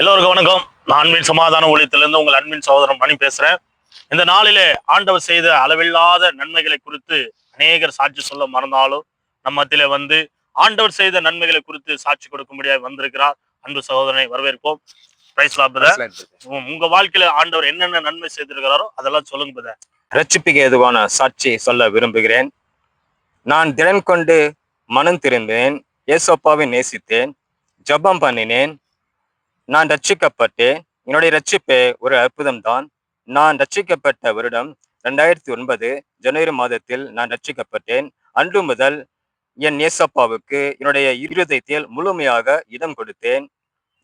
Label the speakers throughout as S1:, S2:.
S1: எல்லோருக்கும் வணக்கம். நான் அன்பின் சமாதான ஊழியத்திலிருந்து உங்கள் அன்பின் சகோதரன் மணி பேசுறேன். இந்த நாளிலே ஆண்டவர் செய்த அளவில்லாத நன்மைகளை குறித்து அநேகர் சாட்சி சொல்ல மறந்தாலும் நம்ம மத்தியில வந்து ஆண்டவர் செய்த நன்மைகளை குறித்து சாட்சி கொடுக்கும்படியாக வந்திருக்கிறார். அன்பு சகோதரனை வரவேற்போம். உங்க வாழ்க்கையில ஆண்டவர் என்னென்ன நன்மை செய்திருக்கிறாரோ அதெல்லாம் சொல்லுங்க.
S2: ரட்சிப்புக்கு ஏதுவான சாட்சி சொல்ல விரும்புகிறேன். நான் திறன் கொண்டு மனம் திரும்பினேன் ஏசப்பாவை நேசித்தேன். ஜெபம் பண்ணினேன். நான் ரட்சிக்கப்பட்டேன் என்னுடைய ரட்சிப்பே ஒரு அற்புதம்தான். நான் ரட்சிக்கப்பட்ட வருடம் ரெண்டாயிரத்தி ஒன்பது ஜனவரி மாதத்தில் நான் ரட்சிக்கப்பட்டேன் அன்று முதல் என் ஏசப்பாவுக்கு என்னுடைய இருதயத்தில் முழுமையாக இடம் கொடுத்தேன்.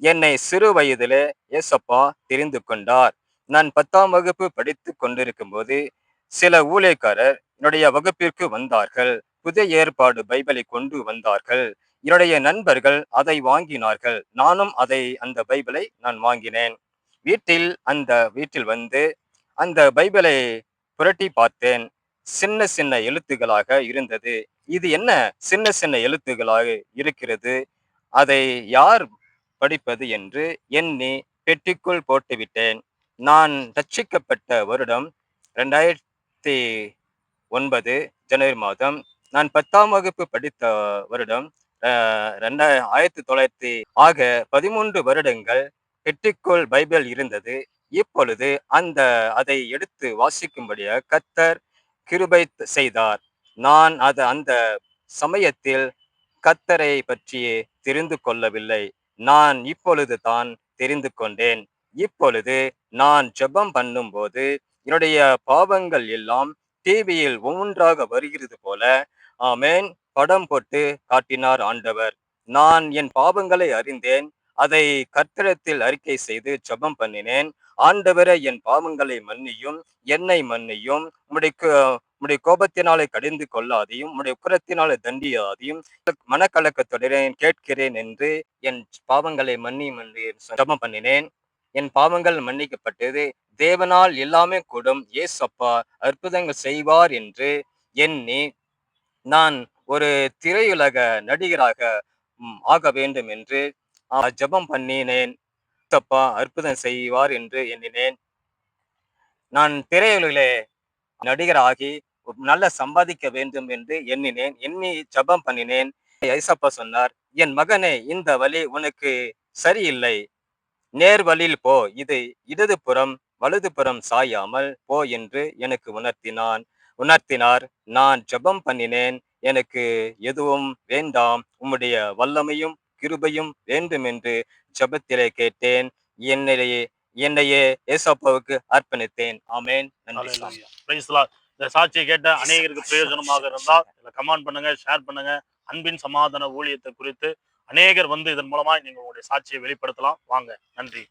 S2: என்னை சிறு வயதிலே ஏசப்பா தெரிந்து கொண்டார். நான் பத்தாம் வகுப்பு படித்து கொண்டிருக்கும் போது சில ஊழியக்காரர் என்னுடைய வகுப்பிற்கு வந்தார்கள். புதிய ஏற்பாடு பைபிளை கொண்டு வந்தார்கள். என்னுடைய நண்பர்கள் அதை வாங்கினார்கள். நானும் அதை அந்த பைபிளை நான் வாங்கினேன். வீட்டில் அந்த வீட்டில் வந்து அந்த பைபிளை புரட்டி பார்த்தேன். சின்ன சின்ன எழுத்துகளாக இருந்தது. இது என்ன சின்ன சின்ன எழுத்துகளாக இருக்கிறது? அதை யார் படிப்பது என்று எண்ணி பெட்டிக்குள் போட்டுவிட்டேன். நான் ரட்சிக்கப்பட்ட வருடம் ரெண்டாயிரத்தி ஒன்பது ஜனவரி மாதம். நான் பத்தாம் வகுப்பு படித்த வருடம் ரெண்டா ஆயிரத்தி தொள்ளாயிரத்தி ஆக பதிமூன்று வருடங்கள் ஹெட்டிக்கோல் பைபிள் இருந்தது. இப்பொழுது அந்த அதை எடுத்து வாசிக்கும்படியாக கத்தர் கிருபை செய்தார். நான் அது அந்த சமயத்தில் கத்தரை பற்றி தெரிந்து கொள்ளவில்லை. நான் இப்பொழுது தான் தெரிந்து கொண்டேன். இப்பொழுது நான் ஜெபம் பண்ணும்போது என்னுடைய பாவங்கள் எல்லாம் டிவியில் ஒவ்வொன்றாக வருகிறது போல. ஆமேன். படம் போட்டு காட்டினார் ஆண்டவர். நான் என் பாவங்களை அறிந்தேன் அதை கர்த்தரத்தில் அறிக்கை செய்து ஜபம் பண்ணினேன். ஆண்டவரை என் பாவங்களை மன்னியும் என்னை மன்னியும். உம்முடைய கோ- உம்முடைய கோபத்தினாலே கடிந்து கொள்ளாதையும் உம்முடைய உக்கரத்தினாலே தண்டியாதையும் மனக்கலக்கத்துடன் கேட்கிறேன் என்று என் பாவங்களை மன்னி மன்னி ஜபம் பண்ணினேன். என் பாவங்கள் மன்னிக்கப்பட்டது. தேவனால் எல்லாமே கூடும். ஏசப்பா அற்புதங்கள் செய்வார் என்று எண்ணி நான் ஒரு திரையுலக நடிகராக ஆக வேண்டும் என்று ஜபம் ஜெபம் பண்ணினேன். தப்பா அற்புதம் செய்வார் என்று எண்ணினேன். நான் திரையுலகிலே நடிகராகி நல்ல சம்பாதிக்க வேண்டும் என்று எண்ணினேன். எண்ணி ஜெபம் பண்ணினேன். ஐசப்பா சொன்னார் என் மகனே இந்த வழி உனக்கு சரியில்லை. நேர் வழியில் போ. இது இடதுபுறம் வலதுபுறம் சாயாமல் போ என்று எனக்கு உணர்த்தினான். உணர்த்தினார். நான் ஜெபம் பண்ணினேன். எனக்கு எதுவும் வேண்டாம். உம்முடைய வல்லமையும் கிருபையும் வேண்டும் என்று ஜெபத்திலே கேட்டேன். என்னையே என்னையே ஏசப்பாவுக்கு அர்ப்பணித்தேன். ஆமேன்.
S1: இந்த சாட்சியை கேட்ட அநேகருக்கு பிரயோஜனமாக இருந்தால் இதை கமெண்ட் பண்ணுங்க ஷேர் பண்ணுங்க. அன்பின் சமாதான ஊழியத்தை குறித்து அநேகர் வந்து இதன் மூலமா நீங்க உங்களுடைய சாட்சியை வெளிப்படுத்தலாம். வாங்க. நன்றி.